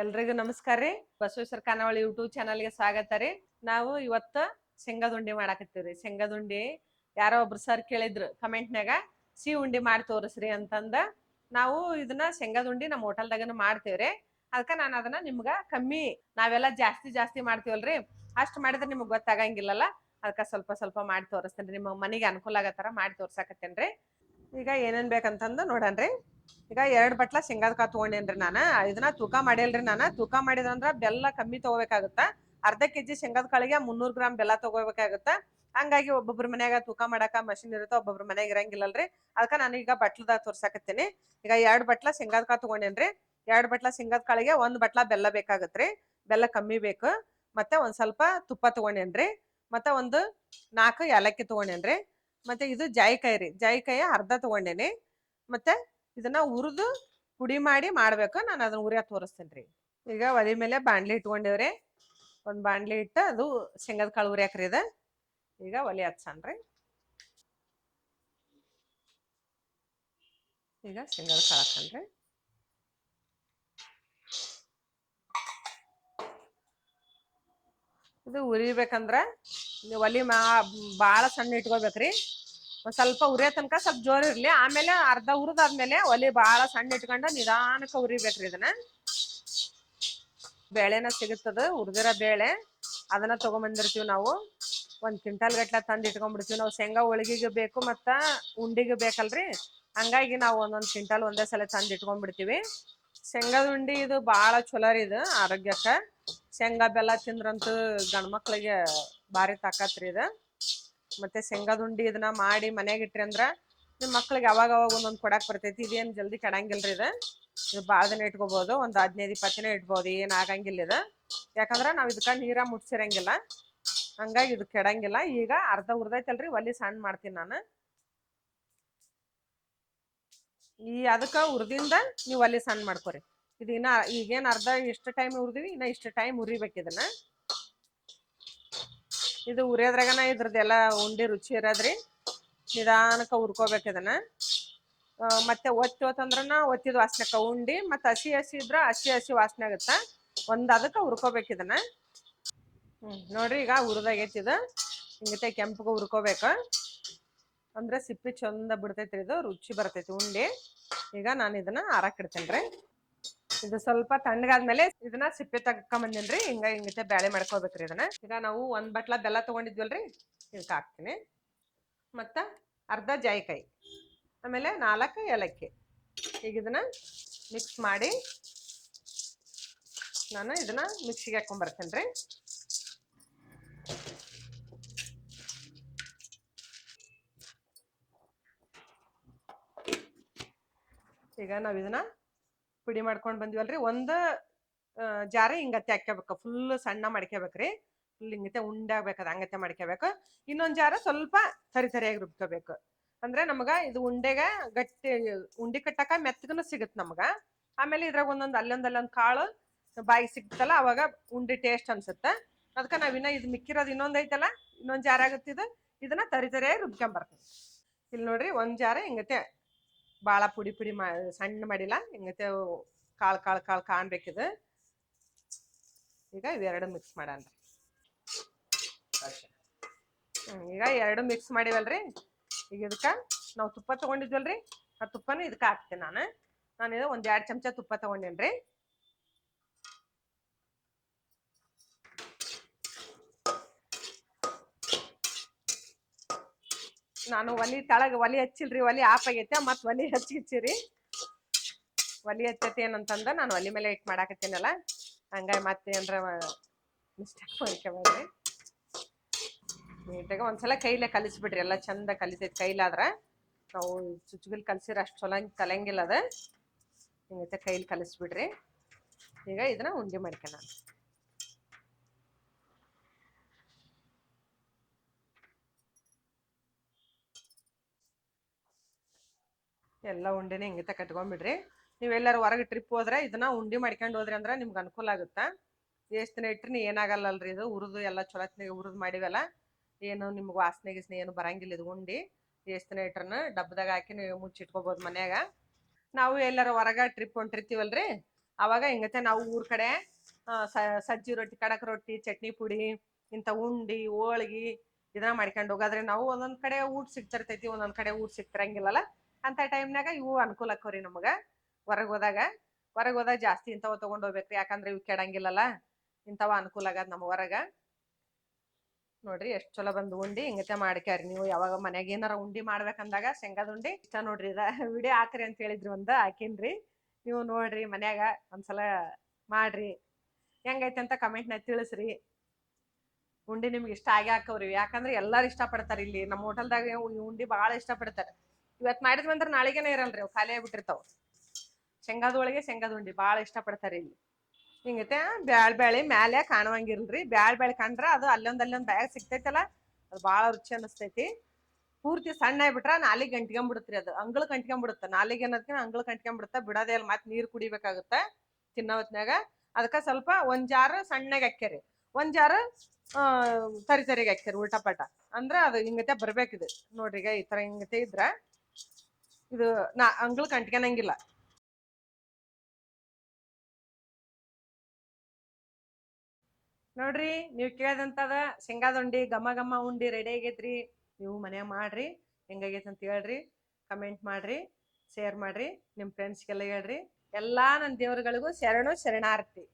ಎಲ್ರಿಗೂ ನಮಸ್ಕಾರ ರೀ. ಬಸವೇಶ್ವರ ಖಾನಾವಳಿ ಯೂಟ್ಯೂಬ್ ಚಾನಲ್ಗೆ ಸ್ವಾಗತ ರೀ. ನಾವು ಇವತ್ತ ಶೇಂಗದ ಉಂಡಿ ಮಾಡಾಕತ್ತೀವ್ರಿ ಶೇಂಗದ ಯಾರೋ ಒಬ್ರು ಸರ್ ಕೇಳಿದ್ರು ಕಮೆಂಟ್ನಾಗ ಸಿಹಿ ಉಂಡಿ ಮಾಡಿ ತೋರಿಸ್ರಿ ಅಂತಂದ. ನಾವು ಇದನ್ನ ಶೇಂಗದ ನಮ್ಮ ಹೋಟೆಲ್ದಾಗನು ಮಾಡ್ತೇವ್ರಿ ಅದಕ್ಕೆ ನಾನು ಅದನ್ನ ನಿಮ್ಗ ಕಮ್ಮಿ ನಾವೆಲ್ಲ ಜಾಸ್ತಿ ಜಾಸ್ತಿ ಮಾಡ್ತೀವಲ್ರಿ ಅಷ್ಟು ಮಾಡಿದ್ರೆ ನಿಮ್ಗೆ ಗೊತ್ತಾಗಂಗಿಲ್ಲಲ್ಲ. ಅದಕ್ಕೆ ಸ್ವಲ್ಪ ಸ್ವಲ್ಪ ಮಾಡಿ ತೋರಿಸ್ತೇನೆ ನಿಮ್ಮ ಮನೆಗೆ ಅನುಕೂಲ ಆಗತ್ತಾರ ಮಾಡಿ ತೋರ್ಸಾಕತ್ತೇನ್ರಿ ಈಗ ಏನೇನ್ ಬೇಕಂತಂದು ನೋಡನ್ರಿ ಈಗ ಎರಡು ಬಟ್ಲ ಶೇಂಗಾದ ಕಾ ತಗೊಂಡೇನ್ರಿ ನಾನು? ಇದನ್ನ ತೂಕ ಮಾಡಿಲ್ರಿ ನಾನು? ತೂಕ ಮಾಡಿದ್ರಂದ್ರ ಬೆಲ್ಲ ಕಮ್ಮಿ ತಗೋಬೇಕಾಗುತ್ತ? ಅರ್ಧ ಕೆಜಿ ಶೇಂಗಾದ ಕಾಳಿಗೆ ಮುನ್ನೂರು ಗ್ರಾಮ್ ಬೆಲ್ಲ ತಗೋಬೇಕಾಗುತ್ತ? ಹಂಗಾಗಿ ಒಬ್ಬೊಬ್ರ ಮನ್ಯಾಗ ತೂಕ ಮಾಡಾಕ ಮಷಿನ್ ಇರುತ್ತೆ ಒಬ್ಬೊಬ್ರ ಮನ್ಯಾಗ ಇರಂಗಿಲ್ಲಲ್ರಿ? ಅದಕ್ಕ ನಾನು ಈಗ ಬಟ್ಲದಾಗ ತೋರ್ಸಾಕತ್ತೀನಿ. ಈಗ ಎರಡು ಬಟ್ಲ ಶೇಂಗಾದ ಕಾ ತಗೊಂಡೇನ್ರಿ? ಎರಡ್ ಬಟ್ಲ ಶೇಂಗಾದ ಕಾಳಿಗೆ ಒಂದ್ ಬಟ್ಲ ಬೆಲ್ಲ ಬೇಕಾಗತ್ರಿ. ಬೆಲ್ಲ ಕಮ್ಮಿ ಬೇಕು. ಮತ್ತೆ ಒಂದ್ ಸ್ವಲ್ಪ ತುಪ್ಪ ತಗೊಂಡೇನ್ರಿ? ಮತ್ತೆ ಒಂದು ನಾಲ್ಕು ಏಲಕ್ಕಿ ತಗೊಂಡೇನ್ರಿ? ಮತ್ತೆ ಇದು ಜಾಯಿಕಾಯಿ ರೀ. ಜಾಯಿಕಾಯಿ ಅರ್ಧ ತಗೊಂಡೇನಿ. ಮತ್ತೆ ಇದನ್ನ ಹುರಿದು ಪುಡಿ ಮಾಡಿ ಮಾಡ್ಬೇಕು. ನಾನು ಅದನ್ನ ಉರಿಯ ತೋರಿಸ್ತೇನೆ ರೀ ಈಗ ಒಲೆ ಮೇಲೆ ಬಾಂಡ್ಲಿ ಇಟ್ಕೊಂಡಿವ್ರಿ. ಒಂದು ಬಾಂಡ್ಲಿ ಇಟ್ಟು ಅದು ಶೇಂಗದ ಕಾಳು ಉರಿಯಾಕ್ರಿ ಇದು. ಈಗ ಒಲೆ ಹಚ್ಚನ್ರಿ. ಈಗ ಶೇಂಗದ ಕಾಳು ಹಾಕನ್ರಿ ಇದು ಉರಿಬೇಕಂದ್ರ ಒಲಿ ಮಾ ಭಾಳ ಸಣ್ಣ ಇಟ್ಕೋಬೇಕ್ರಿ. ಸ್ವಲ್ಪ ಉರಿಯೋ ತನಕ ಸ್ವಲ್ಪ ಜೋರ್ ಇರ್ಲಿ. ಆಮೇಲೆ ಅರ್ಧ ಉರಿದಾದ್ಮೇಲೆ ಒಲಿ ಬಹಳ ಸಣ್ಣ ಇಟ್ಕೊಂಡ ನಿಧಾನಕ್ಕೆ ಉರಿಬೇಕ್ರಿ ಇದನ್ನ. ಬೇಳೆನ ಸಿಗುತ್ತದ, ಉರ್ದಿರೋ ಬೇಳೆ. ಅದನ್ನ ತಗೊಂಬಂದಿರ್ತೀವಿ ನಾವು. ಒಂದ್ ಕ್ವಿಂಟಲ್ ಗಟ್ಲೆ ತಂದು ಇಟ್ಕೊಂಡ್ಬಿಡ್ತೀವಿ. ನಾವು ಶೇಂಗಾ ಹೋಳಿಗೆಗೆ ಬೇಕು ಮತ್ತ ಉಂಡಿಗೆ ಬೇಕಲ್ರಿ. ಹಂಗಾಗಿ ನಾವು ಒಂದೊಂದ್ ಕ್ವಿಂಟಲ್ ಒಂದೇ ಸಲ ತಂದು ಇಟ್ಕೊಂಡ್ಬಿಡ್ತೀವಿ. ಶೇಂಗಾದ ಉಂಡಿ ಇದು ಬಹಳ ಚಲೋ ರೀ ಇದು ಆರೋಗ್ಯಕ್ಕ. ಶೇಂಗಾ ಬೆಲ್ಲ ತಿಂದ್ರಂತೂ ಗಂಡ್ಮಕ್ಳಿಗೆ ಭಾರಿ ತಾಕತ್ರಿ ಇದು. ಮತ್ತೆ ಶೇಂಗಾದುಂಡಿ ಇದನ್ನ ಮಾಡಿ ಮನ್ಯಾಗ ಇಟ್ರಿ ಅಂದ್ರ ನಿಮ್ ಮಕ್ಳಿಗೆ ಅವಾಗ ಅವಾಗ ಒಂದೊಂದ್ ಕೊಡಕ್ ಬರ್ತೈತಿ, ಇದೇನು ಜಲ್ದಿ ಕೆಡಂಗಿಲ್ರಿ ಇದು. ಇದು ಭಾಳ ದಿನ ಇಟ್ಕೋಬಹುದು ಒಂದ್ ಹದಿನೈದು ಇಪ್ಪತ್ತಿನ ದಿನ ಇಟ್ಬೋದು, ಏನ್ ಆಗಂಗಿಲ್ಲ ಇದು. ಯಾಕಂದ್ರ ನಾವ್ ಇದಕ್ಕ ನೀರ ಮುಟ್ಸಿರಂಗಿಲ್ಲ. ಹಂಗಾಗಿ ಇದು ಕೆಡಂಗಿಲ್ಲ. ಈಗ ಅರ್ಧ ಉರ್ದೈತಲ್ರಿ, ಒಲಿ ಸಣ್ಣ ಮಾಡ್ತೀನಿ ನಾನು. ಈ ಅದಕ್ಕ ಉರ್ದಿಂದ ನೀವು ಒಲಿ ಸಣ್ಣ ಮಾಡ್ಕೋರಿ. ಇದು ಇನ್ನ ಈಗೇನ್ ಅರ್ಧ ಇಷ್ಟು ಟೈಮ್ ಉರ್ದಿವಿ, ಇನ್ನ ಇಷ್ಟು ಟೈಮ್ ಉರಿಬೇಕು ಇದನ್ನ. ಇದು ಉರಿಯೋದ್ರಾಗನ ಇದ್ರದ್ದೆಲ್ಲ ಉಂಡಿ ರುಚಿ ಇರೋದ್ರಿ. ನಿಧಾನಕ್ಕೆ ಹುರ್ಕೋಬೇಕು ಇದನ್ನ. ಮತ್ತೆ ಒತ್ತಿ ಹೋತಂದ್ರನ ಒತ್ತಿದ ವಾಸನೆಕ ಉಂಡಿ ಮತ್ತೆ ಹಸಿ ಹಸಿ ಇದ್ರ ಹಸಿ ಹಸಿ ವಾಸನೆ ಆಗುತ್ತ ಒಂದ್ ಅದಕ್ಕೆ ಹುರ್ಕೋಬೇಕು ಇದನ್ನ. ಹ್ಮ್, ನೋಡ್ರಿ ಈಗ ಹುರಿದಾಗೈತಿ ಇದು. ಹಿಂಗತೆ ಕೆಂಪಗೆ ಹುರ್ಕೋಬೇಕ. ಅಂದ್ರೆ ಸಿಪ್ಪಿ ಚಂದ ಬಿಡ್ತೈತ್ರಿ ಇದು, ರುಚಿ ಬರ್ತೈತಿ ಉಂಡಿ. ಈಗ ನಾನು ಇದನ್ನ ಹಾರಕ್ ಇಡ್ತೇನ್ರಿ. ಇದು ಸ್ವಲ್ಪ ತಣ್ಣಗಾದ್ಮೇಲೆ ಇದನ್ನ ಸಿಪ್ಪೆ ತಗೊಂಬಂದಿನ್ರಿ ಹಿಂಗ ಹಿಂಗತೆ ಬ್ಯಾಳೆ ಮಾಡ್ಕೋಬೇಕ್ರಿ ಇದನ್ನ. ಈಗ ನಾವು ಒಂದ್ ಬಟ್ಲ ಬೆಲ್ಲ ತಗೊಂಡಿದ್ವಲ್ರಿ, ಇದಕ್ಕೆ ಹಾಕ್ತೀನಿ. ಮತ್ತ ಅರ್ಧ ಜಾಯಿಕಾಯಿ, ಆಮೇಲೆ ನಾಲ್ಕು ಏಲಕ್ಕಿ. ಈಗ ಇದನ್ನ ಮಿಕ್ಸ್ ಮಾಡಿ ನಾನು ಇದನ್ನ ಮಿಕ್ಸಿಗೆ ಹಾಕೊಂಡ್ ಬರ್ತೇನ್ರಿ ಈಗ ನಾವು ಇದನ್ನ ಪುಡಿ ಮಾಡ್ಕೊಂಡು ಬಂದಿವಲ್ರಿ ಒಂದು ಜಾರ ಹಿಂಗತ್ತೆ ಹಾಕ್ಕೋಬೇಕು ಫುಲ್ ಸಣ್ಣ ಮಾಡ್ಕೋಬೇಕ್ರಿ ಫುಲ್ ಹಿಂಗತೆ ಉಂಡೆ ಅದು ಹಂಗತ್ತೆ ಮಾಡ್ಕೋಬೇಕು ಇನ್ನೊಂದು ಜಾರ ಸ್ವಲ್ಪ ಸರಿ ಸರಿಯಾಗಿ ರುಬ್ಕೋಬೇಕು. ಅಂದ್ರೆ ನಮಗ ಇದು ಉಂಡೆಗ ಗಟ್ಟಿ, ಉಂಡಿ ಕಟ್ಟಕ ಮೆತ್ತಗನು ಸಿಗುತ್ತೆ ನಮಗ. ಆಮೇಲೆ ಇದ್ರಾಗ ಒಂದೊಂದು ಅಲ್ಲೊಂದ್ ಅಲ್ಲೊಂದ್ ಕಾಳು ಬಾಯಿ ಸಿಗ್ತಲ್ಲ, ಅವಾಗ ಉಂಡೆ ಟೇಸ್ಟ್ ಅನ್ಸುತ್ತೆ. ಅದಕ್ಕ ನಾವಿನ್ನ ಇದು ಮಿಕ್ಕಿರೋದು ಇನ್ನೊಂದ್ ಐತಲ್ಲ, ಇನ್ನೊಂದ್ ಜಾರ ಇದು. ಇದನ್ನ ತರಿ ತರಿಯಾಗಿ ರುಬ್ಕೊಂಡ್ ಬರ್ತೀನಿ ಇಲ್ಲಿ ನೋಡ್ರಿ ಒಂದ್ ಜಾರ ಹಿಂಗತೆ ಭಾಳ ಪುಡಿ ಪುಡಿ ಮಾ, ಸಣ್ಣ ಮಾಡಿಲ್ಲ ಹಿಂಗತೆ ಕಾಳು ಕಾಳು ಕಾಳು ಕಾಣ್ಬೇಕಿದು. ಈಗ ಇವೆರಡು ಮಿಕ್ಸ್ ಮಾಡೋಣ ಈಗ ಎರಡು ಮಿಕ್ಸ್ ಮಾಡಿವಲ್ರಿ. ಈಗ ಇದಕ್ಕ ನಾವು ತುಪ್ಪ ತೊಗೊಂಡಿದ್ವಲ್ರಿ. ಆ ತುಪ್ಪನೂ ಇದಕ್ಕೆ ಹಾಕ್ತೀನಿ ನಾನು. ನಾನು ಇದು ಒಂದು ಎರಡು ಚಮಚ ತುಪ್ಪ ತಗೊಂಡೇನ್ರಿ. ನಾನು ಒಲಿ ತಳಗ ಒಲಿ ಹಚ್ಚಿಲ್ರಿ, ಒಲಿ ಆಫ್ ಆಗೈತೆ ಮತ್ ಒಲಿ ಹಚ್ಚಿ ಹಚ್ಚಿರಿ. ಒಲಿ ಹಚ್ಚತಿ ಏನಂತಂದ ನಾನು ಒಲಿ ಮೇಲೆ ಇಟ್ ಮಾಡಾಕತ್ತೀನಲ್ಲ, ಹಂಗಾಗಿ ಮತ್ತೆ ಏನ್ರ ಮಿಸ್ಟೇಕ್ ಮಾಡ್ಕೊಬೇಡ್ರಿ ನೀಟಾಗ ಒಂದ್ಸಲ ಕೈಲೇ ಕಲಿಸ್ಬಿಡ್ರಿ, ಎಲ್ಲ ಚಂದ ಕಲಿತೈತಿ ಕೈಲಾದ್ರ. ನಾವು ಚುಚ್ಚುಗಿಲ್ ಕಲ್ಸಿರ ಅಷ್ಟು ಚಲೋ ಕಲಂಗಿಲ್ಲ ಅದ. ಹಿಂಗೈತೆ ಕೈಲಿ ಕಲಿಸ್ಬಿಡ್ರಿ. ಈಗ ಇದನ್ನ ಉಂಡಿ ಮಾಡ್ಕೊಳ ಎಲ್ಲ ಉಂಡಿನ ಬಿಡ್ರಿ ಕಟ್ಕೊಂಡ್ಬಿಡ್ರಿ ನೀವೆಲ್ಲರೂ ಹೊರಗೆ ಟ್ರಿಪ್ ಹೋದ್ರೆ ಇದನ್ನ ಉಂಡಿ ಮಾಡ್ಕೊಂಡು ಹೋದ್ರಿ ಅಂದ್ರೆ ನಿಮ್ಗೆ ಅನುಕೂಲ ಆಗುತ್ತಾ? ಎಷ್ಟು ದಿನ ಇಟ್ರಿ ಏನಾಗಲ್ಲಲ್ರಿ ಇದು? ಹುರಿದು ಎಲ್ಲ ಚೊಲತ್ನಾಗ ಹುರಿದು ಮಾಡಿವಲ್ಲ? ಏನು ನಿಮ್ಗೆ ವಾಸನೆ ಗಿಸ್ನೆ ಏನು ಬರಂಗಿಲ್ಲ ಇದು ಉಂಡಿ. ಎಷ್ಟು ದಿನ ಇಟ್ರನ ಡಬ್ಬದಾಗ ಹಾಕಿ ನೀವು ಮುಚ್ಚಿಟ್ಕೋಬೋದು ಮನ್ಯಾಗ. ನಾವು ಎಲ್ಲಾರ ಹೊರಗೆ ಟ್ರಿಪ್ ಹೊಂಟಿರ್ತೀವಲ್ರಿ? ಅವಾಗ ಹಿಂಗತೆ ನಾವು ಊರ್ ಕಡೆ ಸಜ್ಜಿ ರೊಟ್ಟಿ, ಕಡಕ್ ರೊಟ್ಟಿ, ಚಟ್ನಿ ಪುಡಿ ಇಂಥ ಉಂಡಿ, ಹೋಳ್ಗಿ ಇದನ್ನ ಮಾಡ್ಕೊಂಡು ಹೋಗಾದ್ರೆ ನಾವು ಒಂದೊಂದ್ ಕಡೆ ಊಟ ಸಿಗ್ತಿರ್ತೈತಿ ಒಂದೊಂದ್ ಕಡೆ ಊಟ ಸಿಗ್ತಿರಂಗಿಲ್ಲಲ್ಲ? ಅಂತ ಟೈಮ್ನಾಗ ಇವು ಅನುಕೂಲ ಆಕ್ಕವ್ರಿ ನಮಗ. ಹೊರಗ್ ಹೋದಾಗ ಹೊರಗ್ ಹೋದಾಗ ಜಾಸ್ತಿ ಇಂಥವ ತಗೊಂಡ್ ಹೋಗ್ಬೇಕ್ರಿ, ಯಾಕಂದ್ರೆ ಇವು ಕೆಡಂಗಿಲ್ಲಲ್ಲ. ಇಂಥವ ಅನುಕೂಲ ಆಗದ್ ನಮ್ಮ ಹೊರಗ. ನೋಡ್ರಿ ಎಷ್ಟ್ ಚಲೋ ಬಂದ್ ಉಂಡಿ, ಹಿಂಗತೆ ಮಾಡ್ಕ್ಯಾರಿ ನೀವು. ಯಾವಾಗ ಮನ್ಯಾಗ ಏನಾರ ಉಂಡಿ ಮಾಡ್ಬೇಕಂದಾಗ ಶೇಂಗಾದ ಉಂಡಿ ಇಷ್ಟ ನೋಡ್ರಿ ಇದ. ವಿಡಿಯೋ ಹಾಕ್ರಿ ಅಂತ ಹೇಳಿದ್ರಿ ಒಂದ, ಹಾಕಿನ್ರಿ. ನೀವು ನೋಡ್ರಿ ಮನ್ಯಾಗ ಒಂದ್ಸಲ ಮಾಡ್ರಿ. ಹೆಂಗೈತೆ ಅಂತ ಕಮೆಂಟ್ನ ತಿಳಿಸ್ರಿ. ಉಂಡಿ ನಿಮ್ಗೆ ಇಷ್ಟ ಆಗ್ಯಾಕವ್ರಿ. ಯಾಕಂದ್ರೆ ಎಲ್ಲಾರು ಇಷ್ಟಪಡ್ತಾರ ಇಲ್ಲಿ. ನಮ್ಮ ಹೋಟೆಲ್ದಾಗ ಈ ಉಂಡಿ ಬಹಳ ಇಷ್ಟಪಡ್ತಾರೆ. ಇವತ್ ಮಾಡಿದ್ವಿ ಅಂದ್ರೆ ನಾಳೆಗೇನೆ ಇರಲ್ರಿ, ಅವು ಖಾಲಿ ಆಗ್ಬಿಟ್ಟಿರ್ತಾವ. ಶೇಂಗಾದ ಒಳಗೆ ಶೇಂಗಾದ ಉಂಡಿ ಬಹಳ ಇಷ್ಟಪಡ್ತಾರೆ ಇಲ್ಲಿ. ಹಿಂಗೈತೆ? ಬ್ಯಾಳ್ ಬ್ಯಾಳಿ ಮ್ಯಾಲೆ ಕಾಣುವಂಗಿಲ್ರಿ ಬ್ಯಾಳ್ ಬ್ಯಾಳಿ ಕಂಡ್ರ ಅದು ಅಲ್ಲೊಂದ್ ಅಲ್ಲೊಂದ್ ಬ್ಯಾಗ್ ಸಿಗ್ತೈತಲ್ಲ, ಅದು ಬಹಳ ರುಚಿ ಅನಿಸ್ತೈತಿ. ಪೂರ್ತಿ ಸಣ್ಣ ಆಗ್ಬಿಟ್ರ ನಾಲಿಗೆ ಗಂಟ್ಕೊಂಡ್ಬಿಡುತ್ತೆ ಅದು. ಅಂಗಳ ಕಂಟ್ಕೊಂಡ್ಬಿಡುತ್ತೆ ನಾಲಿಗೆ ಅನ್ನೋದಕ್ಕೆ ಅಂಗಳ ಕಂಟ್ಕೊಂಡ್ಬಿಡುತ್ತೆ ಬಿಡೋದೇ ಇಲ್ಲ. ಮತ್ತೆ ನೀರು ಕುಡಿಬೇಕಾಗುತ್ತೆ ತಿನ್ನೋ ಹೊತ್ನ್ಯಾಗ ಅದಕ್ಕ ಸ್ವಲ್ಪ ಒಂದ್ ಜಾರು ಸಣ್ಣಗೆ ಹಾಕ್ಯಾರಿ. ಒಂದ್ ಜಾರು ತರಿ ತರಿಗೆ ಹಾಕ್ಯಾರಿ, ಉಲ್ಟಾ ಪಟ ಅಂದ್ರೆ ಅದು ಹಿಂಗತೆ ಬರ್ಬೇಕಿದು ನೋಡ್ರಿ ಈಗ ಈ ತರ ಹಿಂಗತೆ ಇದ್ರ. ಇದು ನಾ ಅಂಗಳ ಕಂಟ್ಕೊಳಂಗಿಲ್ಲ ನೋಡ್ರಿ ನೀವ್ ಕೇಳ್ದಂತದ ಶೇಂಗಾದ ಉಂಡಿ ಘಮ ಘಮ ಉಂಡಿ ರೆಡಿ ಆಗೈತ್ರಿ, ನೀವು ಮನ್ಯಾಗ ಮಾಡ್ರಿ ಹೆಂಗಾಗೈತೆ ಅಂತ ಹೇಳ್ರಿ ಕಮೆಂಟ್ ಮಾಡ್ರಿ ಶೇರ್ ಮಾಡ್ರಿ, ನಿಮ್ ಫ್ರೆಂಡ್ಸ್ಗೆಲ್ಲ ಹೇಳ್ರಿ, ಎಲ್ಲಾ ನನ್ನ ದೇವ್ರಗಳಿಗೂ ಶರಣು ಶರಣಾರ್ಥಿ.